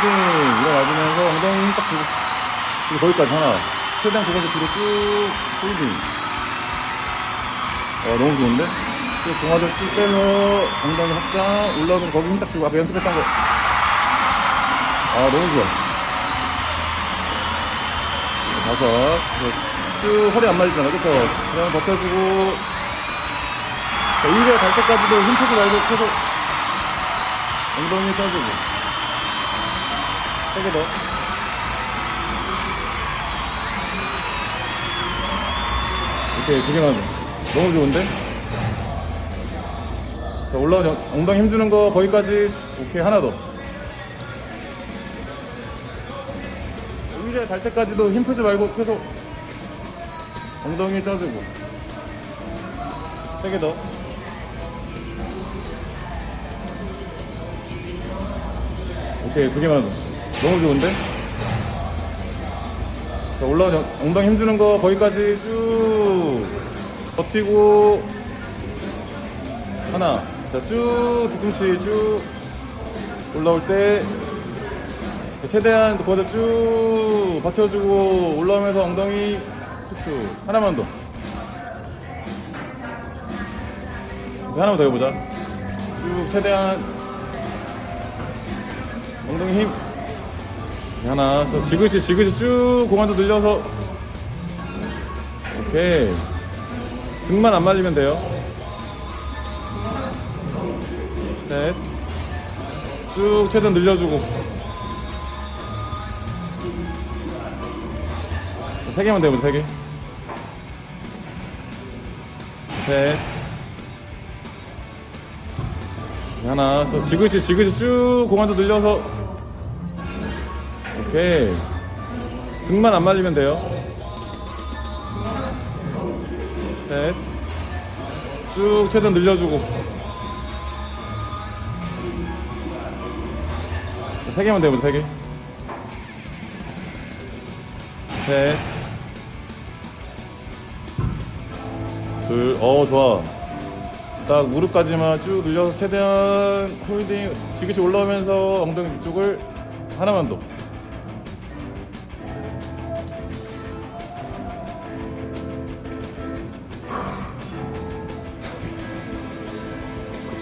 홀딩 일어나주면서 엉덩이 힘딱 주고 거기까지 하나. 최대한 그것을 뒤로 쭉 홀딩 어 너무 좋은데? 쭉 동화들 쭉 빼서 엉덩이 확장 올라오면 거기 힘 딱 주고 아까 연습했던 거. 아 너무 좋아. 다섯. 쭉 허리 안 말리잖아. 그쵸? 그냥 버텨주고. 자, 일개 갈 때까지도 힘 주지 말고 계속 엉덩이 짜주고 세개 더. 오케이 두 개만 더. 너무 좋은데? 자 올라온 엉- 엉덩이 힘주는 거 거기까지 오케이 하나 더. 의자 갈 때까지도 힘 풀지 말고 계속 엉덩이 짜주고 세 개 더. 오케이 두 개만 더. 너무 좋은데? 자 올라온 엉- 엉덩이 힘주는 거 거기까지 쭉 버티고. 하나. 자 쭉 뒤꿈치 쭉 올라올 때 최대한 거기다 쭉 받쳐주고 올라오면서 엉덩이 수축 하나만 더. 하나만 더 해보자. 쭉 최대한. 엉덩이 힘 하나 또 지그시 지그시 쭉 공간도 늘려서. 오케이. 등만 안 말리면 돼요. 셋쭉 최대한 늘려주고. 세 개만 되면 세 개. 셋. 하나 또 지그시 지그시 쭉 공간도 늘려서 오케이 등만 안 말리면 돼요. 셋쭉 최대한 늘려주고. 세 개만 되면 세개. 셋. 둘, 어 좋아. 딱 무릎까지만 쭉 늘려서 최대한 홀딩 지그시 올라오면서 엉덩이 위쪽을 하나만 더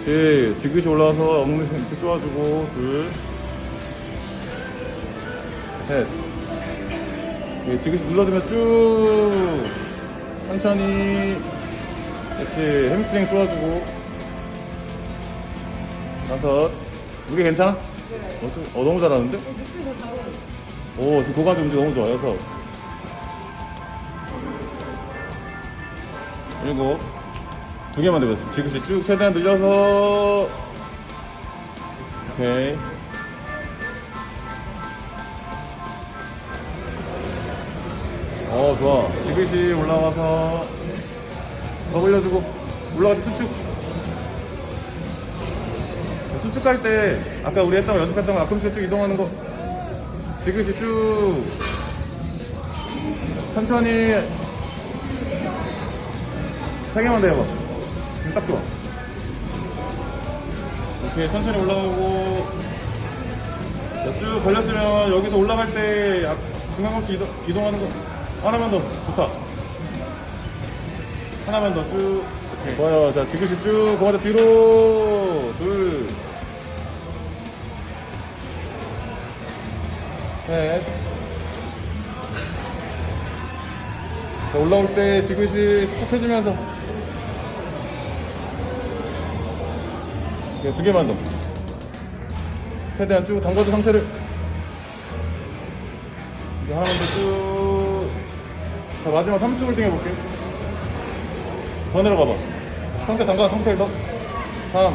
그치 지그시 올라와서 엉덩이 밑에 쪼아주고 둘셋. 지그시 눌러주면 쭉 천천히 그렇지. 햄스트링 쪼아주고. 다섯. 무게 괜찮아? 어, 좀, 어 너무 잘하는데? 오 지금 고관절 움직 너무 좋아. 여섯. 일곱 두 개만 더 지그시 쭉 최대한 늘려서. 오케이. 어 좋아. 지그시 올라와서 더 올려주고 올라가서 수축. 수축 갈때 아까 우리 했던 거 연습했던 거 앞꿈치 쭉 이동하는 거. 지그시 쭉. 천천히. 세 개만 더 해봐 지금 딱 좋아. 오케이 천천히 올라오고 자, 쭉 걸렸으면 여기서 올라갈 때 약- 중간 없이 이동, 이동하는 거 하나만 더 좋다. 하나만 더쭉 좋아요. 자 지그시 쭉 그마다 뒤로. 둘셋. 자 올라올 때 지그시 수축해주면서 네, 두 개만 더. 최대한 쭉 담궈준 상태를. 이거 하나만 더 쭉 자 마지막 3초 홀딩 해볼게 더 내려가봐. 상태 담가 상태 더. 3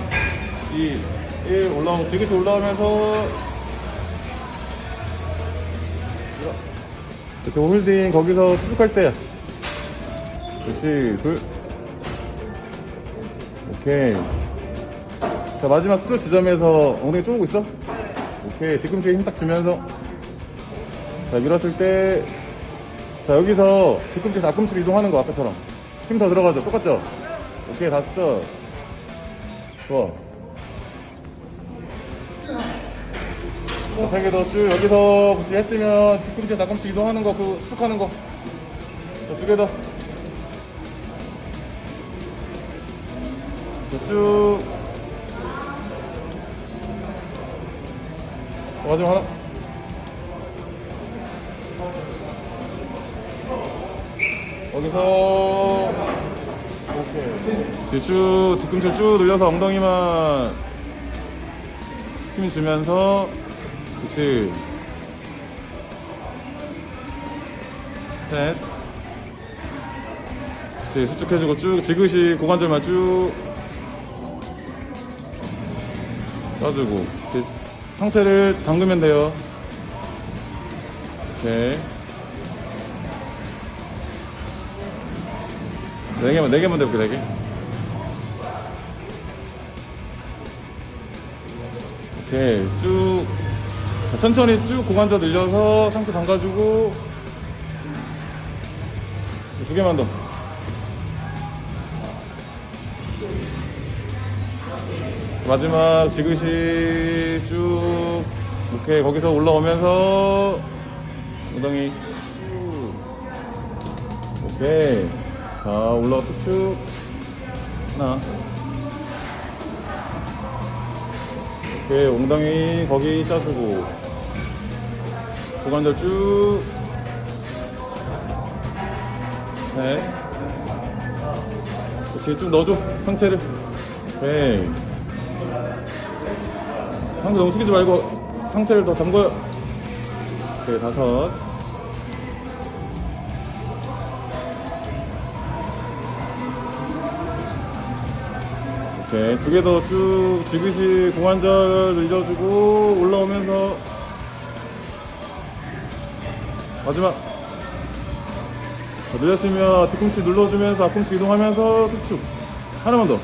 2 1 올라오면 지그시 올라오면서. 그렇지 홀딩 거기서 수축할 때야 그렇지 둘. 오케이 자 마지막 수축 지점에서 엉덩이 쪼고 있어 오케이 뒤꿈치에 힘 딱 주면서 자 밀었을 때 자 여기서 뒤꿈치 앞꿈치로 이동하는 거 아까처럼 힘 더 들어가죠 똑같죠 오케이 다 써. 좋아 세개더쭉 여기서 그치 했으면 뒤꿈치 뒤꿈치 이동하는 거 그 쑥 하는 거. 두개 더. 자, 쭉. 마지막 하나. 여기서. 오케이. 쭉 뒤꿈치 쭉 늘려서 엉덩이만 힘 주면서 그치. 셋. 그치 수축해주고 쭉 지그시 고관절만 쭉. 쏴주고 이렇게 상체를 담그면 돼요. 오케이. 네 개만 네 개만 돼볼게 네 개. 오케이. 쭉. 자, 천천히 쭉 고관절 늘려서 상체 담가주고. 두 개만 더. 마지막 지그시 쭉 오케이 거기서 올라오면서 엉덩이 쭉. 오케이 자 올라와서 쭉 하나 오케이 엉덩이 거기 짜주고 고관절 쭉 네. 그렇지 쭉 넣어줘 상체를 오케이 상체 너무 숙이지 말고 상체를 더 담궈요. 오케이 다섯. 오케이 두 개 더 쭉 지그시 고관절 늘려주고 올라오면서 마지막. 자, 늘렸으면 뒤꿈치 눌러주면서 앞꿈치 이동하면서 수축. 하나만 더